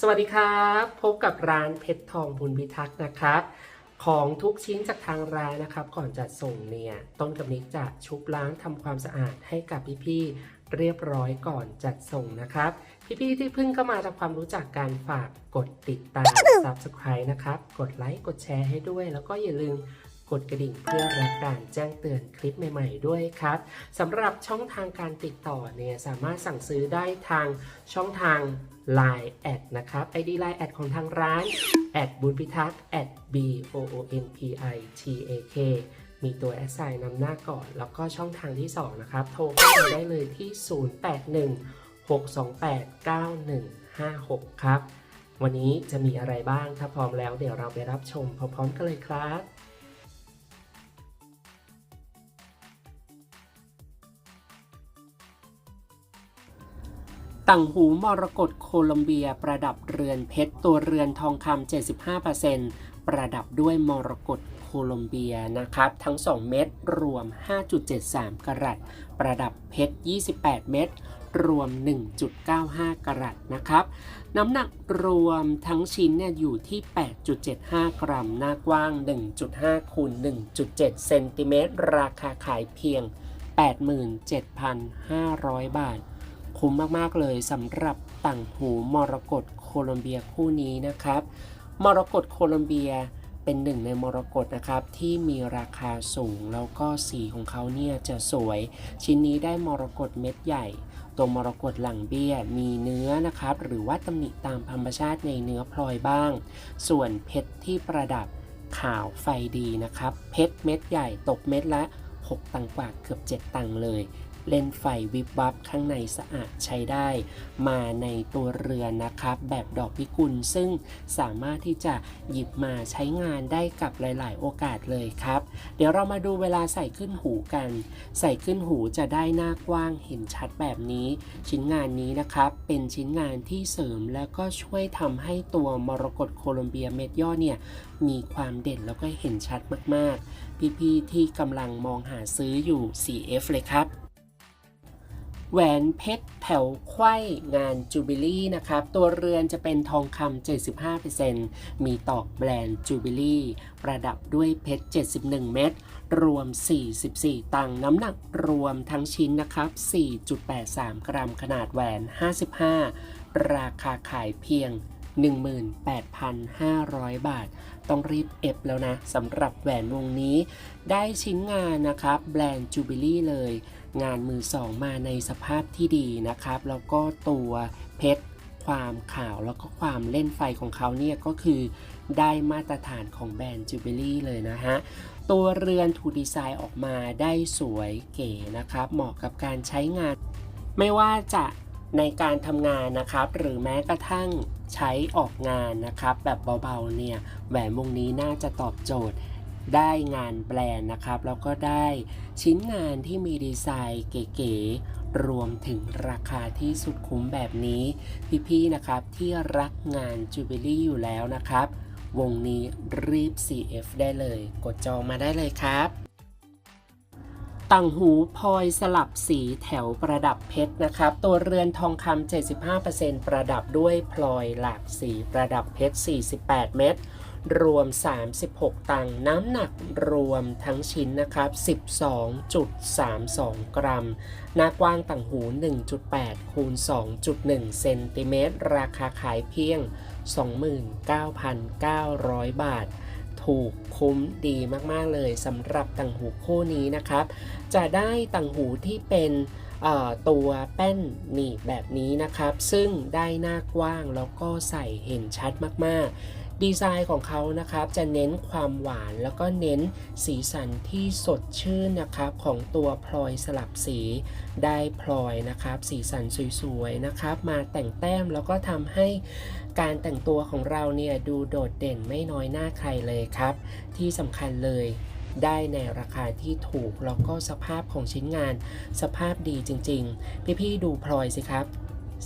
สวัสดีครับ พบกับร้านเพชรทองบุญพิทักษ์นะครับ ของทุกชิ้นจากทางร้านนะครับ ก่อนจัดส่งเนี่ยต้นกับนิกจะชุบล้างทำความสะอาดให้กับพี่ๆเรียบร้อยก่อนจัดส่งนะครับ พี่ๆที่เพิ่งเข้ามาทำความรู้จักการฝากกดติดตาม Subscribe นะครับ กดไลค์กดแชร์ให้ด้วย แล้วก็อย่าลืมก ดกระดิ่งเพื่อรับการแจ้งเตือนคลิปใหม่ๆด้วยครับสำหรับช่องทางการติดต่อเนี่ยสามารถสั่งซื้อได้ทางช่องทาง Line แอดนะครับ ID Line แอดของทางร้านแอดบุญพิทักษ์ at b o o n p i t a k มีตัวแอสไซน์นำหน้าก่อน แล้วก็ช่องทางที่ 2 นะครับ โทรเข้ามาได้เลยที่ 081 628 9156 ครับ วันนี้จะมีอะไรบ้าง ถ้าพร้อมแล้วเดี๋ยวเราไปรับชมพร้อมๆกันเลยครับ ต่างหูมรกตโคลอมเบีย ประดับเรือนเพชรตัวเรือนทองคำ 75%ประดับด้วยมรกตโคลอมเบียนะครับ ทั้ง 2 เม็ดรวม 5.73 กรัต ประดับเพชร 28 เม็ดรวม 1.95 กรัตนะครับ น้ำหนักรวมทั้งชิ้นเนี่ยอยู่ที่ 8.75 กรัม หน้ากว้าง 1.5 คูณ 1.7 เซนติเมตร ราคาขายเพียง 87,500 บาท คุ้มมากๆเลยสำหรับต่างหูมรกตโคลอมเบียคู่นี้นะครับ มรกตโคลอมเบียเป็นหนึ่งในมรกตนะครับที่มีราคาสูงแล้วก็สีของเขาเนี่ยจะสวย ชิ้นนี้ได้มรกตเม็ดใหญ่ ตัวมรกตหลังเบี้ยมีเนื้อนะครับ หรือว่าตำหนิตามธรรมชาติในเนื้อพลอยบ้าง ส่วนเพชรที่ประดับขาวไฟดีนะครับ เพชรเม็ดใหญ่ตกเม็ดละ 6 ตังกว่าเกือบ 7 ตังเลย เลนไฟวิบวับข้างในสะอาดใช้ได้ มาในตัวเรือนนะครับ แบบดอกพิกุลซึ่งสามารถที่จะหยิบมาใช้งานได้กับหลาย ๆ โอกาสเลยครับ เดี๋ยวเรามาดูเวลาใส่ขึ้นหูกัน ใส่ขึ้นหูจะได้หน้ากว้างเห็นชัดแบบนี้ ชิ้นงานนี้นะครับ เป็นชิ้นงานที่เสริมแล้วก็ช่วยทำให้ตัวมรกตโคลอมเบียเม็ดย่อเนี่ยมีความเด่นแล้วก็เห็นชัดมาก ๆ พี่ ๆ ที่กำลังมองหาซื้ออยู่ CF เลยครับ แหวนเพชรแถวไขว้งานจูบิลี่นะครับ ตัวเรือนจะเป็นทองคำ75%มีตอกแบรนด์จูบิลี่ประดับด้วยเพชร 71 เม็ดรวม 44 ตังน้ำหนักรวมทั้งชิ้นนะครับ 4.83 กรัมขนาดแหวน 55 ราคาขายเพียง 18,500 บาท ต้องรีบเอฟแล้วนะสำหรับแหวนวงนี้ ได้ชิ้นงานนะครับ แบรนด์จูบิลี่เลย งานมือสองมาในสภาพที่ดีนะครับ แล้วก็ตัวเพชรความขาวแล้วก็ความเล่นไฟของเขาเนี่ยก็คือได้มาตรฐานของแบรนด์จูเบลี่เลยนะฮะ ตัวเรือนถูกดีไซน์ออกมาได้สวยเก๋นะครับ เหมาะกับการใช้งาน ไม่ว่าจะในการทำงานนะครับ หรือแม้กระทั่งใช้ออกงานนะครับ แบบเบาๆเนี่ยแหวนวงนี้น่าจะตอบโจทย์ ได้งานแบรนด์นะครับ แล้วก็ได้ชิ้นงานที่มีดีไซน์เก๋ๆ รวมถึงราคาที่สุดคุ้มแบบนี้ พี่ๆนะครับที่รักงานจูเบลี่อยู่แล้วนะครับ วงนี้รีบ CF ได้เลย กดจองมาได้เลยครับต่างหูพลอยสลับสีแถวประดับเพชรนะครับ ตัวเรือนทองคำ75%ประดับด้วยพลอยหลากสีประดับเพชร 48 เม็ด รวม 36 ตังน้ำหนักรวมทั้งชิ้นนะครับ 12.32 กรัม หน้ากว้างต่างหู 1.8 คูณ 2.1 เซนติเมตร ราคาขายเพียง 29,900 บาท ถูกคุ้มดีมาก ๆ เลยสำหรับต่างหูคู่นี้นะครับ จะได้ต่างหูที่เป็น ตัวแป้นหนีบแบบนี้นะครับ ซึ่งได้หน้ากว้างแล้วก็ใส่เห็นชัดมากๆ ดีไซน์ของเขานะครับจะเน้นความหวานแล้วก็เน้นสีสันที่สดชื่นนะครับของตัวพลอยสลับสีได้พลอยนะครับ สีสันสวยๆนะครับ มาแต่งแต้มแล้วก็ทำให้การแต่งตัวของเราเนี่ยดูโดดเด่นไม่น้อยหน้าใครเลยครับ ที่สำคัญเลย ได้ในราคาที่ถูก แล้วก็สภาพของชิ้นงานสภาพดีจริง ๆ พี่ๆดูพลอยสิครับ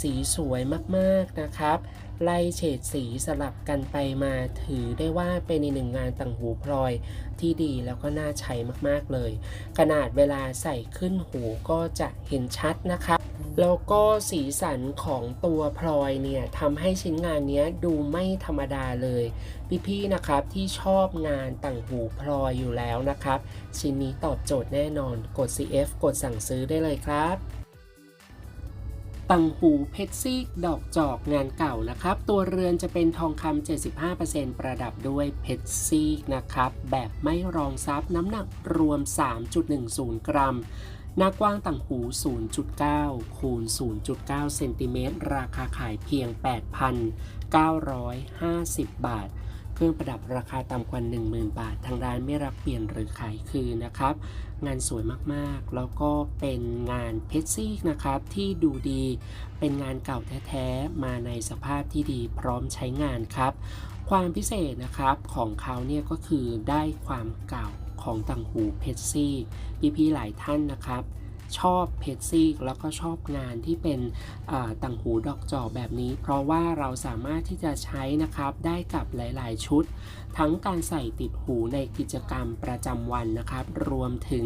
สีสวยมากๆนะครับ ไล่เฉดสีสลับกันไปมาถือได้ว่าเป็นอีกหนึ่งงานต่างหูพลอยที่ดีแล้วก็น่าใช้มากๆเลย ขนาดเวลาใส่ขึ้นหูก็จะเห็นชัดนะครับแล้วก็สีสันของตัวพลอยเนี่ยทำให้ชิ้นงานนี้ดูไม่ธรรมดาเลย พี่ๆนะครับที่ชอบงานต่างหูพลอยอยู่แล้วนะครับ ชิ้นนี้ตอบโจทย์แน่นอนกด CF กดสั่งซื้อได้เลยครับ ตังหูเพชรซีกดอกจอกงานเก่านะครับ ตัวเรือนจะเป็นทองคำ 75%ประดับด้วยเพชรซีกนะครับ แบบไม่รองซับน้ำหนักรวม 3.10 กรัม หน้ากว้างต่างหู 0.9 คูณ 0.9 เซนติเมตร ราคาขายเพียง 8,950 บาท เครื่องประดับราคาต่ำกว่า 10,000 บาท ทางร้านไม่รับเปลี่ยนหรือขายคืนนะครับ งานสวยมากๆ แล้วก็เป็นงานเพชรซีกนะครับที่ดูดี เป็นงานเก่าแท้ๆ มาในสภาพที่ดีพร้อมใช้งานครับ ความพิเศษนะครับของเขาเนี่ยก็คือได้ความเก่าของต่างหูเพชรซีกพี่ๆหลายท่านนะครับ ชอบเพชรซีกแล้วก็ชอบงานที่เป็นต่างหูดอกจอกแบบนี้ เพราะว่าเราสามารถที่จะใช้นะครับได้กับหลาย ๆ ชุด ทั้งการใส่ติดหูในกิจกรรมประจำวันนะครับ รวมถึง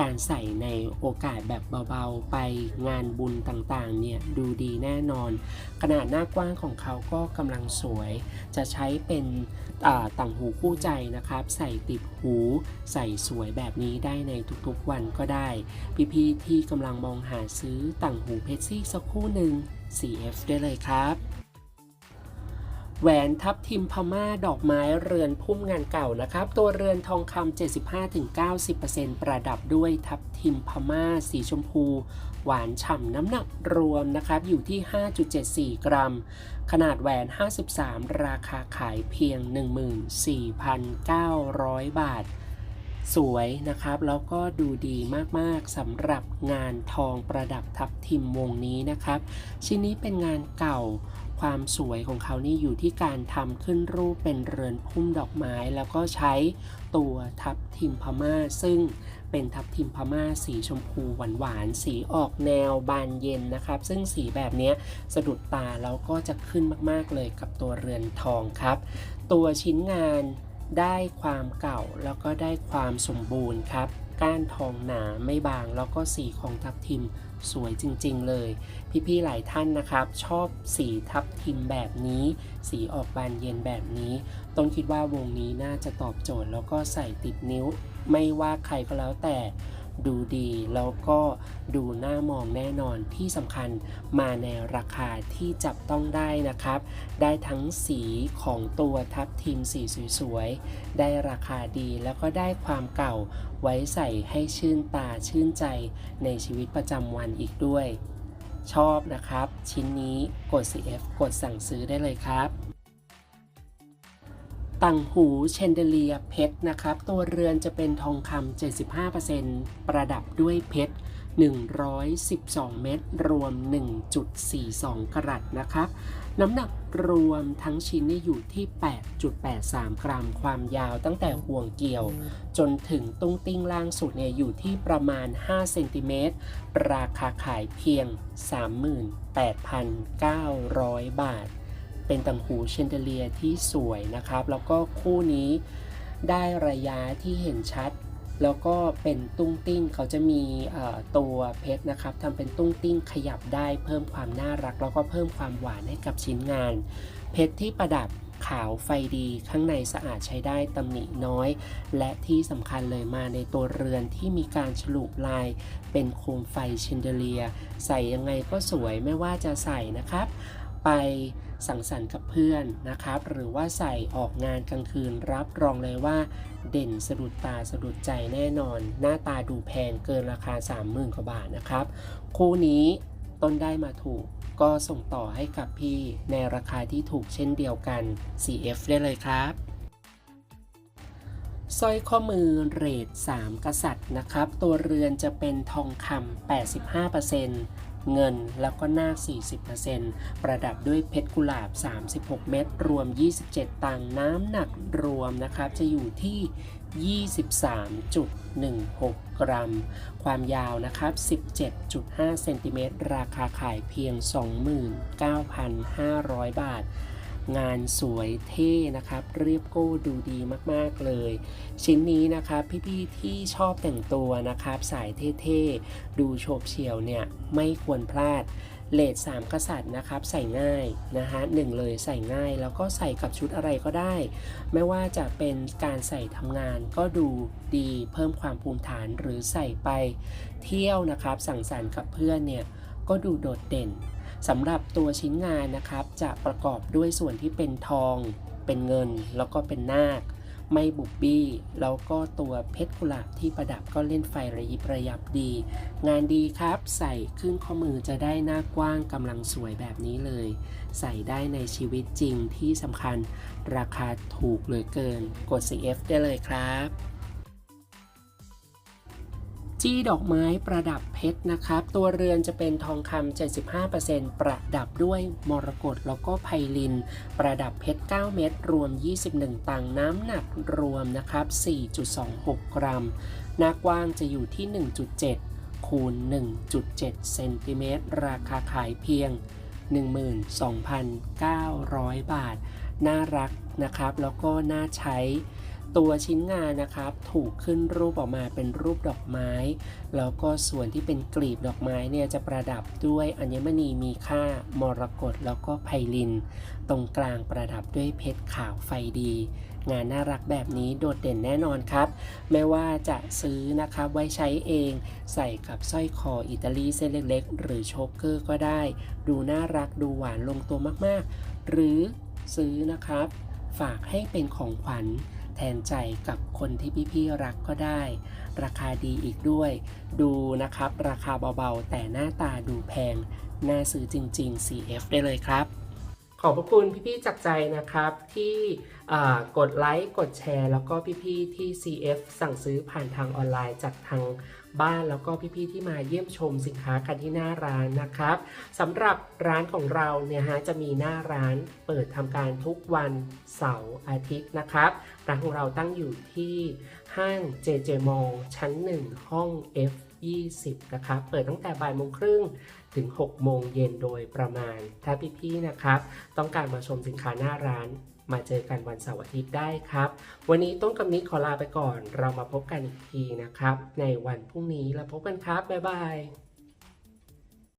การใส่ในโอกาสแบบเบา ๆ ไปงานบุญต่าง ๆ เนี่ยดูดีแน่นอน ขนาดหน้ากว้างของเขาก็กำลังสวย จะใช้เป็นต่างหูคู่ใจนะครับ ใส่ติดหู ใส่สวยแบบนี้ได้ในทุกๆวันก็ได้พี่ๆที่กำลังมองหาซื้อต่างหูเพชรซี่สักคู่หนึ่ง CF ได้เลยครับ แหวนทับทิมพม่าดอกไม้เรือนพุ่มงานเก่านะครับ ตัวเรือนทองคำ 75-90%ประดับด้วยทับทิมพม่าสีชมพู หวานฉ่ำน้ำหนักรวมนะครับ อยู่ที่ 5.74 กรัม ขนาดแหวน 53 ราคาขายเพียง 14,900 บาท สวยนะครับ แล้วก็ดูดีมากๆสำหรับงานทองประดับทับทิมวงนี้นะครับ ชิ้นนี้เป็นงานเก่าความสวยของเขานี่อยู่ที่การทำขึ้นรูปเป็นเรือนพุ่มดอกไม้ แล้วก็ใช้ตัวทับทิมพม่า ซึ่งเป็นทับทิมพม่าสีชมพูหวานๆสีออกแนวบานเย็นนะครับ ซึ่งสีแบบนี้สะดุดตาแล้วก็จะขึ้นมากๆเลยกับตัวเรือนทองครับ ตัวชิ้นงาน ได้ความเก่าแล้วก็ได้ความสมบูรณ์ครับ ก้านทองหนาไม่บางแล้วก็สีของทับทิมสวยจริงๆเลย พี่ๆหลายท่านนะครับ ชอบสีทับทิมแบบนี้ สีออกบานเย็นแบบนี้ ต้นคิดว่าวงนี้น่าจะตอบโจทย์แล้วก็ใส่ติดนิ้ว ไม่ว่าใครก็แล้วแต่ ดูดี แล้วก็ดูน่ามองแน่นอนที่สำคัญมาในราคาที่จับต้องได้นะครับ ได้ทั้งสีของตัวทับทิมสีสวยๆ ได้ราคาดีแล้วก็ได้ความเก่าไว้ใส่ให้ชื่นตาชื่นใจในชีวิตประจำวันอีกด้วย ชอบนะครับ ชิ้นนี้กด CF กดสั่งซื้อได้เลยครับ ต่างหูเชนเดเลียเพชรนะครับ ตัวเรือนจะเป็นทองคำ75%ประดับด้วยเพชร 112 เม็ดรวม 1.42 กรัตนะครับ น้ำหนักรวมทั้งชิ้นอยู่ที่ 8.83 กรัม ความยาวตั้งแต่ห่วงเกี่ยว จนถึงตุ้งติ้งล่างสุดเนี่ยอยู่ที่ประมาณ 5 เซนติเมตร ราคาขายเพียง 38,900 บาท เป็นต่างหูเชนเดเลียที่สวยนะครับ แล้วก็คู่นี้ได้ระยะที่เห็นชัด แล้วก็เป็นตุ้งติ้งเขาจะมีตัวเพชรนะครับทำเป็นตุ้งติ้งขยับได้เพิ่มความน่ารัก แล้วก็เพิ่มความหวานให้กับชิ้นงาน เพชรที่ประดับขาวไฟดีข้างในสะอาดใช้ได้ตำหนิน้อย และที่สำคัญเลยมาในตัวเรือนที่มีการฉลุลาย เป็นโคมไฟเชนเดเลีย ใส่ยังไงก็สวยไม่ว่าจะใส่นะครับ ไปสังสรรค์กับเพื่อนนะครับ หรือว่าใส่ออกงานกลางคืนรับรองเลยว่า เด่นสะดุดตาสะดุดใจแน่นอน หน้าตาดูแพงเกินราคา 30,000กว่าบาทนะครับ คู่นี้ต้นได้มาถูกก็ส่งต่อให้กับพี่ในราคาที่ถูกเช่นเดียวกัน CF ได้เลยครับสร้อยข้อมือเรท 3 กษัตริย์นะครับ ตัวเรือนจะเป็นทองคำ85%เเงินแล้วก็นาค40%ประดับด้วยเพชรกุหลาบ 36 เม็ดรวม 27 ตังน้ำหนักรวมนะครับจะอยู่ที่ 23.16 กรัม ความยาวนะครับ 17.5 เซนติเมตรราคาขายเพียง 29,500 บาท งานสวยเท่นะครับ เรียบโก้ดูดีมากๆเลย ชิ้นนี้นะครับพี่ๆที่ชอบแต่งตัวนะครับ สายเท่ๆ ดูโฉบเฉี่ยวเนี่ยไม่ควรพลาดเลดสามกษัตริย์นะครับใส่ง่ายนะฮะหนึ่งเลยใส่ง่ายแล้วก็ใส่กับชุดอะไรก็ได้ ไม่ว่าจะเป็นการใส่ทำงานก็ดูดีเพิ่มความภูมิฐานหรือใส่ไปเที่ยวนะครับ สั่งสรรค์กับเพื่อนเนี่ยก็ดูโดดเด่น สำหรับตัวชิ้นงานนะครับ จะประกอบด้วยส่วนที่เป็นทอง เป็นเงิน แล้วก็เป็นนาค ไม่บุบบี้ แล้วก็ตัวเพชรกุหลาบที่ประดับก็เล่นไฟระยิบระยับดี งานดีครับ ใส่ขึ้นข้อมือจะได้หน้ากว้างกำลังสวยแบบนี้เลย ใส่ได้ในชีวิตจริงที่สำคัญราคาถูกเหลือเกิน กด CF ได้เลยครับ จี้ดอกไม้ประดับเพชรนะครับ ตัวเรือนจะเป็นทองคำ75%ประดับด้วยมรกตแล้วก็ไพลิน ประดับเพชร 9 เม็ดรวม 21 ตังน้ำหนักรวมนะครับ 4.26 กรัม หน้ากว้างจะอยู่ที่ 1.7 คูณ 1.7 เซนติเมตร ราคาขายเพียง 12,900 บาท น่ารักนะครับ แล้วก็น่าใช้ ตัวชิ้นงานนะครับถูกขึ้นรูปออกมาเป็นรูปดอกไม้ แล้วก็ส่วนที่เป็นกลีบดอกไม้เนี่ยจะประดับด้วยอัญมณีมีค่ามรกตแล้วก็ไพลิน ตรงกลางประดับด้วยเพชรขาวไฟดี งานน่ารักแบบนี้โดดเด่นแน่นอนครับ ไม่ว่าจะซื้อนะครับไว้ใช้เองใส่กับสร้อยคออิตาลีเส้นเล็กๆ หรือโชคเกอร์ก็ได้ ดูน่ารักดูหวานลงตัวมากๆ หรือซื้อนะครับ ฝากให้เป็นของขวัญ แทนใจกับคนที่พี่ๆรักก็ได้ ราคาดีอีกด้วย ดูนะครับ ราคาเบาๆ แต่หน้าตาดูแพง น่าซื้อจริง ๆ CF ได้เลยครับ ขอบพระคุณพี่ๆจากใจนะครับที่กดไลค์กดแชร์ แล้วก็พี่ๆที่ CF สั่งซื้อผ่านทางออนไลน์จากทาง บ้านแล้วก็พี่ๆที่มาเยี่ยมชมสินค้ากันที่หน้าร้านนะครับสำหรับร้านของเราเนี่ยฮะจะมีหน้าร้านเปิดทำการทุกวันเสาร์อาทิตย์นะครับร้านของเราตั้งอยู่ที่ห้าง JJ Mall ชั้น 1 ห้อง F 20นะครับ เปิดตั้งแต่บ่ายโมงครึ่งถึง 6 โมงเย็นโดยประมาณ ถ้าพี่ๆนะครับ ต้องการมาชมสินค้าหน้าร้าน มาเจอกันวันเสาร์อาทิตย์ได้ครับ วันนี้ต้นกับนี้ขอลาไปก่อน เรามาพบกันอีกทีนะครับ ในวันพรุ่งนี้แล้วพบกันครับ บ๊ายบาย